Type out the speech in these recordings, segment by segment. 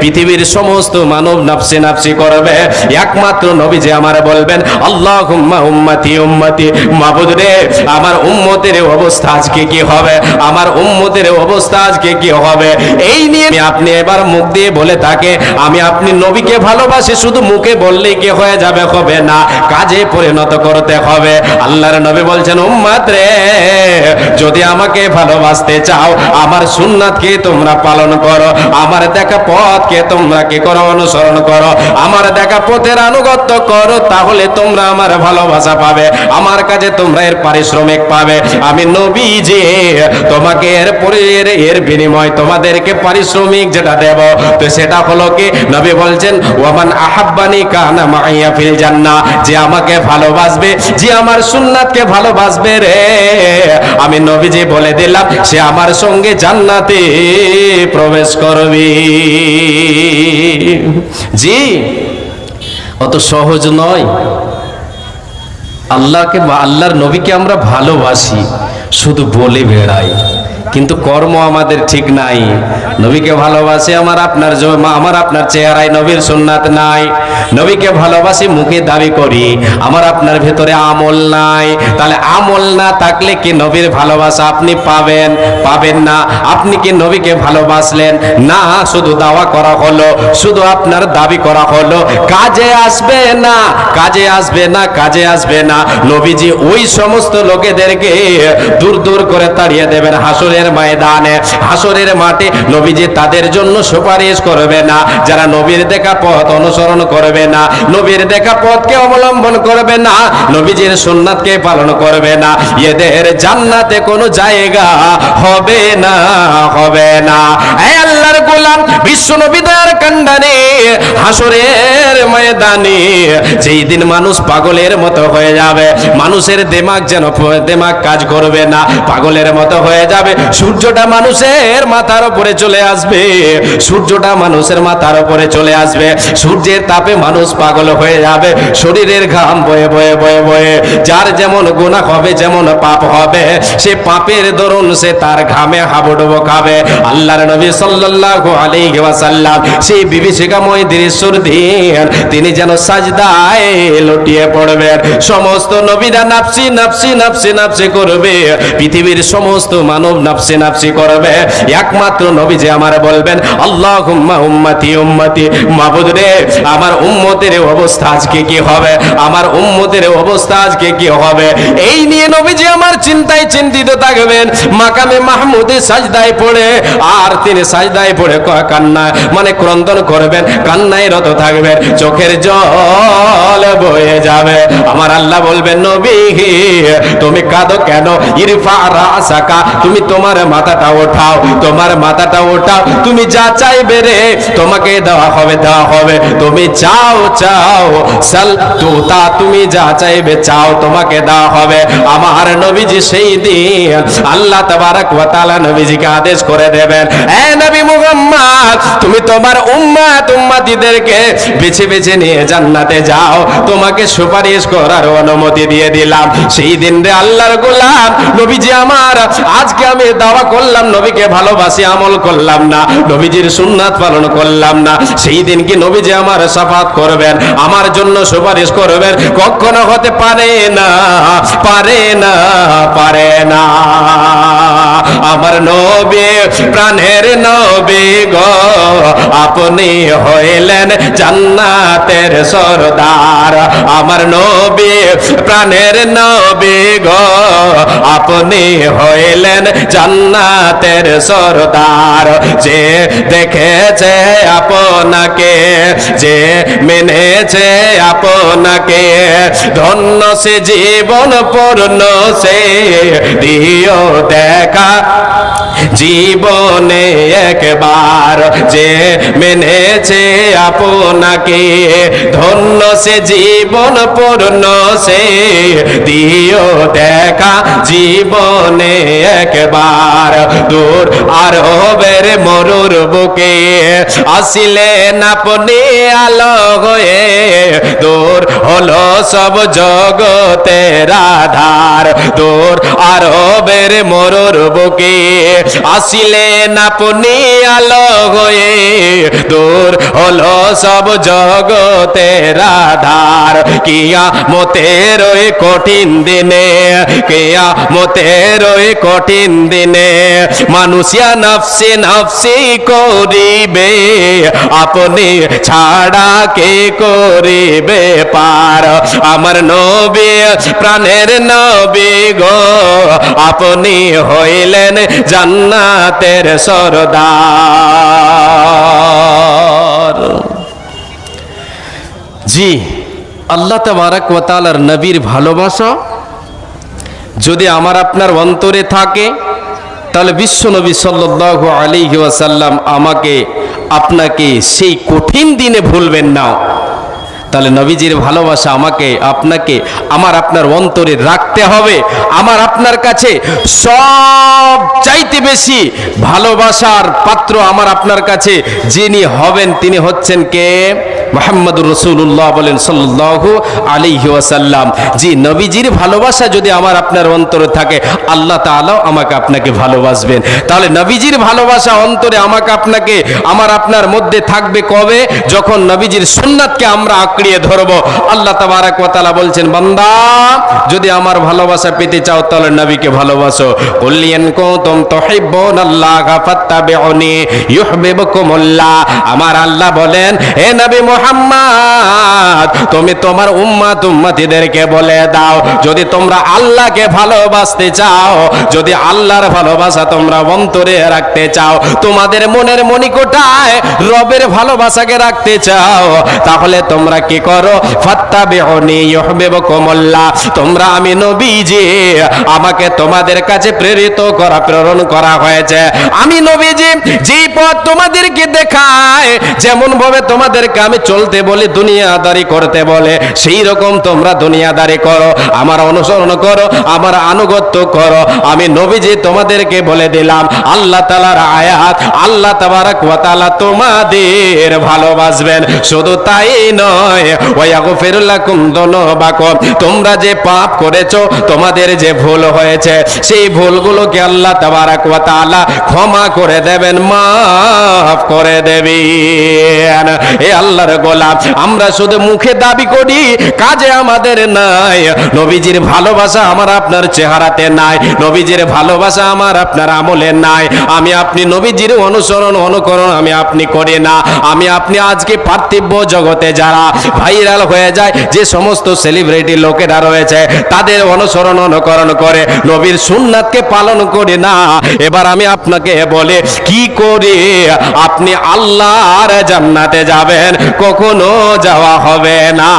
পৃথিবীর সমস্ত মানব নাফসি নাফসি করবে। একমাত্র নবী যে আমার বলবেন আল্লাহ হুম্মা উম্মতি উম্মতি, মাবুদ রে, আমার উম্মতের অবস্থা আজকে কি হবে? আমার উম্মতের অবস্থা আজকে কি হবে? এই নিয়ে আপনি এবার মুখ দিয়ে বলে থাকে, আমি আপনি নবীকে ভালোবাসি, শুধু মুখে বললেই কি হয়ে যাবে, হবে না, কাজে পরিণত করতে হবে। আল্লাহর নবী বলছেন, উম্মাত রে, যদি আমাকে ভালোবাসতে চাও, আমার সুন্নাতকে তোমরা পালন করো, আমার দেখা পথকে তোমরা কি করো, অনুসরণ করো? আমার দেখা পথের আনুগত্য করো, তাহলে তোমরা আমার ভালোবাসা পাবে, আমার কাছে তোমরা এর পারিশ্রমিক পাবে। আমি নবী যে তোমাকে এর পরে এর এর বিনিময় তোমাদেরকে পারিশ্রমিক যেটা দেব। তো সেটা হলো কি? নবী বলছেন, ওয়ামান আহাব্বানি কানা মাইয়া ফিল জান্নাহ। যে আমাকে ভালোবাসবে, যে আমার সুন্নাতকে ভালোবাসবে রে। আমি নবীজি বলে দিলাম, সে আমার সঙ্গে জান্নাতে প্রবেশ করবে। জি, অত সহজ নয়। আল্লাহকে বা- আল্লাহর নবীকে আমরা ভালোবাসি, শুধু বলে বেড়াই। কিন্তু কর্ম আমাদের ঠিক নাই নবীকে ভালোবাসি, আমার আপনার আমার আপনার চেহারায় নবীর সুন্নাত নাই। নবীকে ভালোবাসি, মুখে দাবি করি, আমার আপনার ভেতরে আমল নাই। তাহলে আমল না থাকলে কি নবীর ভালোবাসা আপনি পাবেন? পাবেন না। আপনি কি নবীকে ভালোবাসলেন? না, শুধু দাওয়া করা হলো, শুধু আপনার দাবি করা হলো। কাজে আসবে না, কাজে আসবে না, কাজে আসবে না। নবীজি ওই সমস্ত লোকেদেরকে দূর দূর করে তাড়িয়ে দেবেন হাসরের ময়দানে। হাসরের মাঠে নবীজি তাদের জন্য সুপারিশ করবে না, যারা নবীর দেখা পথ অনুসরণ করবে না, নবীর দেখা পথকে অবলম্বন করবে না, নবীজির সুন্নাতকে পালন করবে না, এদের জান্নাতে কোনো জায়গা হবে না হবে না। আল্লাহর গোলাম বিশ্ব নবী দয়ার কান্ডানে হাসরের ময়দানে, যেই দিন মানুষ পাগলের মতো হয়ে যাবে, মানুষের দেমাগ যেন দেমাগ কাজ করবে না, পাগলের মতো হয়ে যাবে, সূর্যটা মানুষের মাথার উপরে চলে আসবে। সূর্যটা মানুষের মাথার উপরে চলে আসবে। সূর্যের তাপে মানুষ পাগল হয়ে যাবে। শরীরের ঘাম বয়ে বয়ে বয়ে বয়ে। যার যেমন গুনাহ হবে, যেমন পাপ হবে, সে পাপের দরুন সে তার ঘামে হাবুডুবো খাবে। আল্লাহর নবী সাল্লাল্লাহু আলাইহি ওয়াসাল্লাম সেই বিভীষিকাময় দৃশ্যর দিন তিনি যেন সাজদায় লুটিয়ে পড়বেন। সমস্ত নবীরা নাফসি নাফসি নাফসি নাফসি করবে। পৃথিবীর সমস্ত মানব নাফসি নাফসি করবে। একমাত্র নবী যে আমার বলবেন, আল্লাহুম্মা উম্মতি উম্মতি। মাবুদ রে, আমার উম্মতের অবস্থা আজকে কি হবে? আমার উম্মতের অবস্থা আজকে কি হবে? এই নিয়ে নবীজি আমার চিন্তায় চিন্তিত থাকবেন। মাকামে মাহমুদে সাজদায় পড়ে, আর তিনি সাজদায় পড়ে কান্না মানে ক্রন্দন করবেন, কান্নায় রত থাকবেন। চোখের জল বয়ে যাবে। আমার আল্লাহ বলবেন, নবী, তুমি কাঁদো কেন? ইরফা রাসাকা তুমি তোমার মাথাটা ওঠাও, তোমার মাথাটা ওঠাও তুমি যা চাইবে রে, তোমাকে দেওয়া হবে দেওয়া হবে। তুমি চাও চাও, সাল তুতা তুমি যা চাইবে, চাও, তোমাকে দেওয়া হবে। আমার নবীজি সেই দিন আল্লাহ তাবারাক ওয়া তাআলা নবীজিকে আদেশ করে দেবেন, এ নবী মুহাম্মদ, তুমি তোমার উম্মাত, উম্মাতিদেরকে বেছে বেছে নিয়ে জান্নাতে যাও। তোমাকে সুপারিশ করার অনুমতি দিয়ে দিলাম। সেই দিন রে আল্লাহর গোলাম নবীজি আমার, আজকে আমি দাওয়া করলাম, নবীকে ভালোবাসি, আমল করলাম। না, নবীজির সুন্নাত পালন করলাম না। সেই দিন কি নবীজি আমার সাফাত করবেন? আমার জন্য সুপারিশ করবেন? কখনো হতে পারে না পারে না পারে না। আমার নবী, প্রাণের নবী গো, আপনি হইলেন জান্নাতের সরদার। আমার নবী, প্রাণের নবী গো আপনি হইলেন জান্নাতের সরদার। যে দেখেছে আপনাকে, যে মেনেছে আপনাকে, ধন্য সে জীবন পূর্ণ সে দিও দেখা জীবনে একবার যে মেনেছে আপনাকে, ধন্য সে জীবন পূর্ণ সে। দিও দেখা জীবনে একবার, দূর আর হবের মরুর বুকে। আসিলেন আপনি আলো হয়ে, দূর হলো সব জগতের আধার। দূর আর হবের মরুর বুকে আসিলেন আপনি আলো হয়ে দূর হলো সব জগতের আধার কিয়া মতের ওই কঠিন দিনে কিয়া মতের ওই কঠিন দিনে মানুষিয়া নফসি নফসি করিবে, আপনি ছাড়া কে করিবে পার? আমার নবী, প্রাণের নবী গো আপনি হইলেন জান্নাতের সরদার। জি, আল্লাহ তাবারাক তাআলার নবীর ভালোবাসা যদি আমার আপনার অন্তরে থাকে, তাহলে বিশ্ব নবী সাল্লাল্লাহু আলাইহি ওয়াসাল্লাম আমাকে আপনাকে সেই কঠিন দিনে ভুলবেন না। তাহলে নবীজির ভালোবাসা আমাকে, আপনাকে, আমার আপনার অন্তরে রাখতে হবে। আমার আপনার কাছে সব চাইতে বেশি ভালোবাসার পাত্র আমার আপনার কাছে। যিনি হবেন, তিনি হচ্ছেন কে? মোহাম্মদুর রসুল্লাহ বলেন সাল্লাহ আলিহি ওয়াসাল্লাম, জি নবীজির ভালোবাসা যদি আমার আপনার অন্তরে থাকে, আল্লাহ তাআলাও আমাকে আপনাকে ভালোবাসবেন। তাহলে নবীজির ভালোবাসা অন্তরে আমাকে আপনাকে, আমার আপনার মধ্যে থাকবে কবে? যখন নবীজির সুন্নাতকে আমরা আঁকড়িয়ে ধরবো। আল্লাহ তাবারাক ওয়া বলছেন, বান্দা, যদি আমার ভালোবাসা পেতে চাও, তাহলে নবীকে ভালোবাসো। কুনতুম তুহিব্বুনাল্লাহ ফাত্তাবিউনি ইউহিব্বুকুমুল্লাহ। আমার আল্লাহ বলেন, হে নবী মুহাম্মদ, তুমি তোমার উম্মাত উম্মতিদেরকে বলে দাও। যদি তোমরা আল্লাহকে ভালোবাসতে চাও, যদি আল্লাহর ভালোবাসা তোমরা অন্তরে রাখতে চাও, তোমাদের মনের মনিকোটায় রবের ভালোবাসাকে রাখতে চাও, তাহলে তোমরা কি করো? ফাত্তাবিউনি ইউহিব্বুকুমুল্লাহ, তোমরা আমি নবী যে আমাকে তোমাদের কাছে প্রেরিত করা, প্রেরণ করা হয়েছে। আমি নবীজি যে পথ তোমাদেরকে দেখায় যেমন ভাবে তোমাদেরকে আমি চলতে বলি, দুনিয়াদারি করতে বলে, সেই রকম তোমরা দুনিয়াদারি করো, আমার অনুসরণ করো, আমার আনুগত্য করো। আমি নবীজি তোমাদেরকে বলে দিলাম, আল্লাহ তালার আয়াত, আল্লাহ তাবারাক ওয়া তোমাদের ভালোবাসবেন। শুধু তাই নয়, ওয়াগফির লাকুম দুনুবাকুম, তোমরা যে পাপ করেছ, তোমাদের যে ভুল হয়েছে, সেই ভুলগুলোকে আল্লাহ তাবারাক ওয়া ক্ষমা করে দেবেন, মাফ করে দেবেন। এ আল্লাহর গোলাম। আমরা শুধু মুখে দাবি করি, কাজে আমাদের নাই। নবীজির ভালোবাসা আমার আপনার চেহারাতে নাই। নবীজির ভালোবাসা আমার আপনার আমলে নাই। আমি আপনি নবীজির অনুসরণ, অনুকরণ আমি আপনি করি না। আমি আপনি আজকে পার্থিব্য জগতে যারা ভাইরাল হয়ে যায়, যে সমস্ত সেলিব্রিটি লোকেরা রয়েছে, তাদের অনুসরণ, অনুকরণ করে নবীর সুন্নাতকে পালন করি না। এবার আমি আপনাকে বলে, কি করে? আপনি আল্লাহর জান্নাতে যাবেন কখনো যাওয়া হবে না,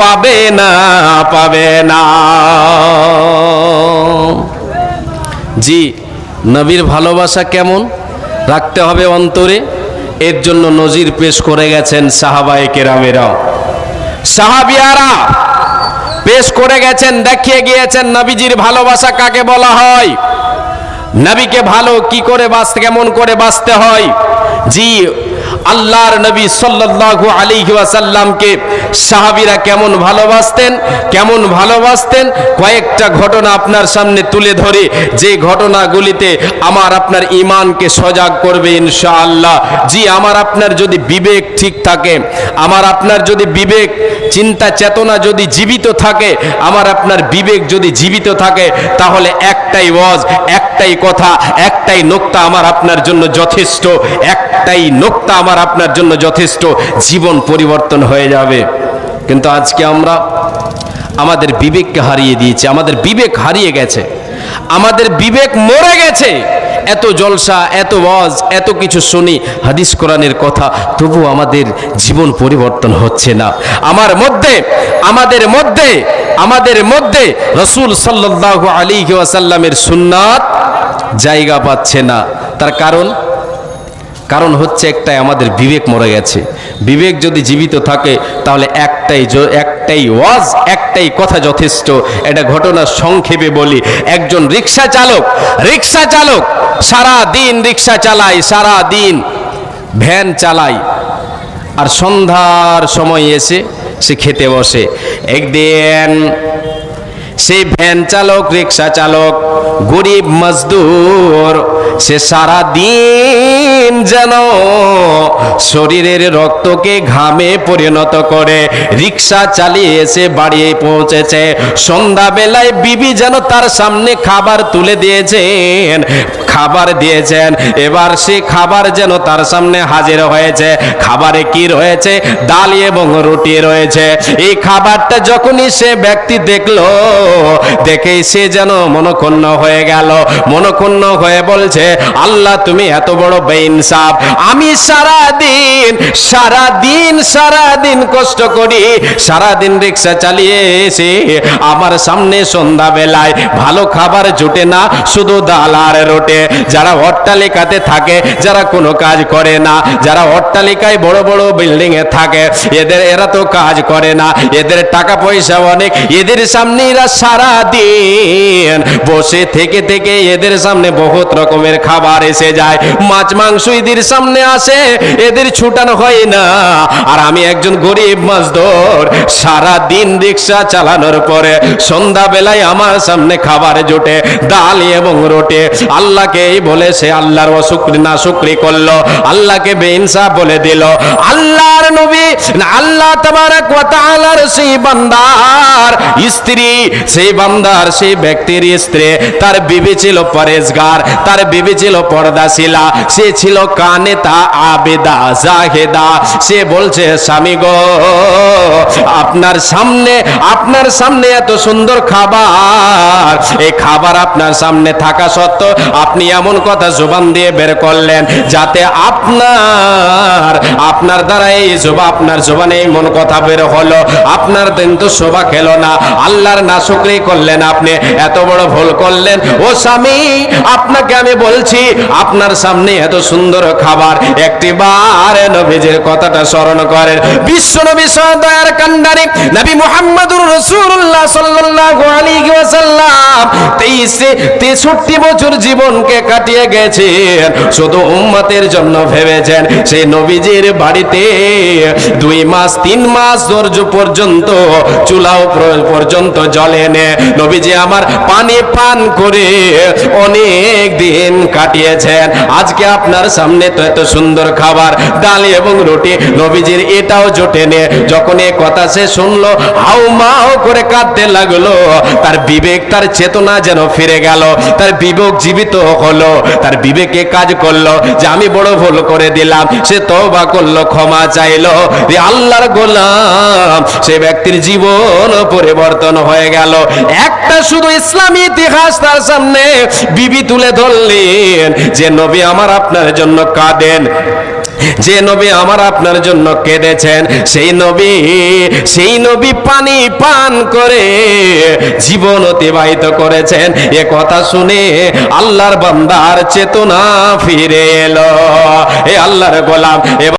পাবে না পাবে না। জি, নবীর ভালোবাসা কেমন? রাখতে হবে অন্তরে। এর জন্য নজির পেশ করে গেছেন সাহাবায়ে কেরামেরাও। সাহাবিয়ারা পেশ করে গেছেন, দেখিয়ে গিয়েছেন নবীজির ভালোবাসা কাকে বলা হয়? নবীকে ভালো কি করে বাঁচতে কেমন করে বাঁচতে হয়? জি আল্লাহর নবী সাল্লাল্লাহু আলাইহি ওয়াসাল্লামকে সাহাবীরা কেমন ভালোবাসতেন কেমন ভালোবাসতেন? কয়েকটা ঘটনা আপনার সামনে তুলে ধরে, যে ঘটনাগুলিতে আমার আপনার ইমানকে সজাগ করবে ইনশাআল্লাহ। জি, আমার আপনার যদি বিবেক ঠিক থাকে, আমার আপনার যদি বিবেক, চিন্তা চেতনা যদি জীবিত থাকে, আমার আপনার বিবেক যদি জীবিত থাকে, তাহলে একটাই ওয়াজ, একটাই কথা, একটাই নোক্তা আমার আপনার জন্য যথেষ্ট, একটাই নোক্তা আমার আপনার জন্য যথেষ্ট জীবন পরিবর্তন হয়ে যাবে। কিন্তু আজকে আমরা আমাদের বিবেককে হারিয়ে দিয়েছি, আমাদের বিবেক হারিয়ে গেছে, আমাদের বিবেক মরে গেছে। এত জলসা, এত ওয়াজ, এত কিছু শুনি হাদিস কোরআনের কথা, তবু আমাদের জীবন পরিবর্তন হচ্ছে না। আমার মধ্যে, আমাদের মধ্যে আমাদের মধ্যে রসুল সাল্লাল্লাহু আলাইহি ওয়াসাল্লামের সুন্নাত জায়গা পাচ্ছে না। তার কারণ? কারণ হচ্ছে একটাই, আমাদের বিবেক মরে গেছে। বিবেক যদি জীবিত থাকে, তাহলে একটাই একটাই ওয়াজ, একটাই কথা যথেষ্ট। এটা ঘটনা সংক্ষেপে বলি, একজন রিক্সা চালক রিক্সা চালক সারা দিন রিক্সা চালায় সারা দিন ভ্যান চালায়। আর সন্ধ্যার সময় এসে সে খেতে বসে। একদিন সেই ভ্যান চালক, রিক্সা চালক, গরিব মজদুর, সে সারা দিন যেন শরীরের রক্তকে ঘামে পরিণত করে। রিক্সা চালিয়ে এসে বাড়ি পৌঁছেছে। সন্ধ্যাবেলায় বিবি যেন তার সামনে খাবার তুলে দিয়েছেন, খাবার দিয়েছেন। এবার সে খাবার যেন তার সামনে হাজির হয়েছে। খাবারে কি রয়েছে? ডাল এবং রুটি রয়েছে। এই খাবারটা যখনই সে ব্যক্তি দেখল দেখেই সে যেন মনক্ষুণ্ণ হয়ে গেল। মনক্ষুণ্ণ হয়ে বলছে, আল্লাহ, তুমি এত বড় বেইনসাফ। আমি সারা দিন সারা দিন সারা দিন কষ্ট করি। সারা দিন রিক্সা চালিয়ে এসে আমার সামনে সন্ধ্যা বেলায় ভালো খাবার জুটে না, শুধু ডাল আর রোটে। যারা অট্টালিকাতে থাকে, যারা কোনো কাজ করে না, যারা অট্টালিকায় বড় বড় বিল্ডিং এ থাকে, এদের, এরা তো কাজ করে না। এদের টাকা পয়সা অনেক, এদের সামনে এরা সারা দিন বসে থেকে থেকে এদের সামনে বহুত রকমের খাবার এসে যায়। মাছ মাংস এদের সামনে আসে, এদের ছুটানো হয় না। আর আমি একজন গরিব মজদুর সারা দিন রিক্সা চালানোর পরে সন্ধ্যা বেলায় আমার সামনে খাবার জোটে, ডাল এবং রোটে। আল্লাহকে এই বলে সে আল্লাহর অশুক্রি না শুক্রি করল, আল্লাহকে বেইনসাফ বলে দিল, আল্লাহর নবী, আল্লাহ তাবারাক ওয়া তাআলার সেই বান্দার স্ত্রী সেই বান্দার, সেই ব্যক্তির স্ত্রী, তার বিবি ছিল পরেজগার তার বিবি ছিল পর্দাশীলা, সে ছিল কানে তা আবেদা জাহেদা। সে বলছে, স্বামী গো, আপনার সামনে আপনার সামনে এত সুন্দর খাবার। এই খাবার আপনার সামনে থাকা সত্ত্বেও আপনি এমন কথা জোবান দিয়ে বের করলেন যাতে আপনার আপনার দ্বারা এই জোবা, আপনার জোবানে এমন কথা বের হলো। আপনার দিন তো শোভা খেলো না। আল্লাহর নাশুকরি করলেন আপনি, এত বড় ভুল করলেন। ও স্বামী, আপনাকে আমি বলছি, আপনার সামনে এত সুন্দর খাবার একটি বার নবীজির কথাটা স্মরণ করেন। বিশ্ব নবী দয়ার কান্ডারি নবী মুহাম্মদুর রাসূলুল্লাহ সাল্লাল্লাহু আলাইহি ওয়াসাল্লাম 23 63 বছর জীবনকে কাটিয়ে গেছেন। শুধু উম্মতের জন্য ভেবেছেন, সেই নবীজির বাড়িতে দুই মাস, তিন মাস ধৈর্য পর্যন্ত, চুলাও প্র- পর্যন্ত, জলে নে নবীজি আমার পানি পান করে অনেক দিন কাটিয়েছেন। আজকে আপনার সামনে তো এত সুন্দর খাবার, ডাল এবং রুটি, নবীজির এটাও জোটে নে। যখন এ কথা সে শুনলো, হাউ মাও করে কাঁদতে লাগল। তার বিবেক, তার চেতনা যেন ফিরে গেল। তার বিবেক জীবিত হলো। তার বিবেকে কাজ করল যে আমি বড় ভুল করে দিলাম। সে তওবা করল, ক্ষমা চাইলো। আল্লাহর গোলাম, সে ব্যক্তির জীবন পরিবর্তন হয়ে গেল। একটা শুধু ইসলামী ইতিহাস তার সামনে বিবি তুলে ধরলেন, যে নবী আমার আপনার জন্য কাঁদেন, যে নবী আমার আপনার জন্য কেঁদেছেন, সেই নবী সেই নবী পানি পান করে জীবন অতিবাহিত করেছেন। এ কথা শুনে আল্লাহর বান্দার চেতনা ফিরে এলো। এ আল্লাহর গোলাম।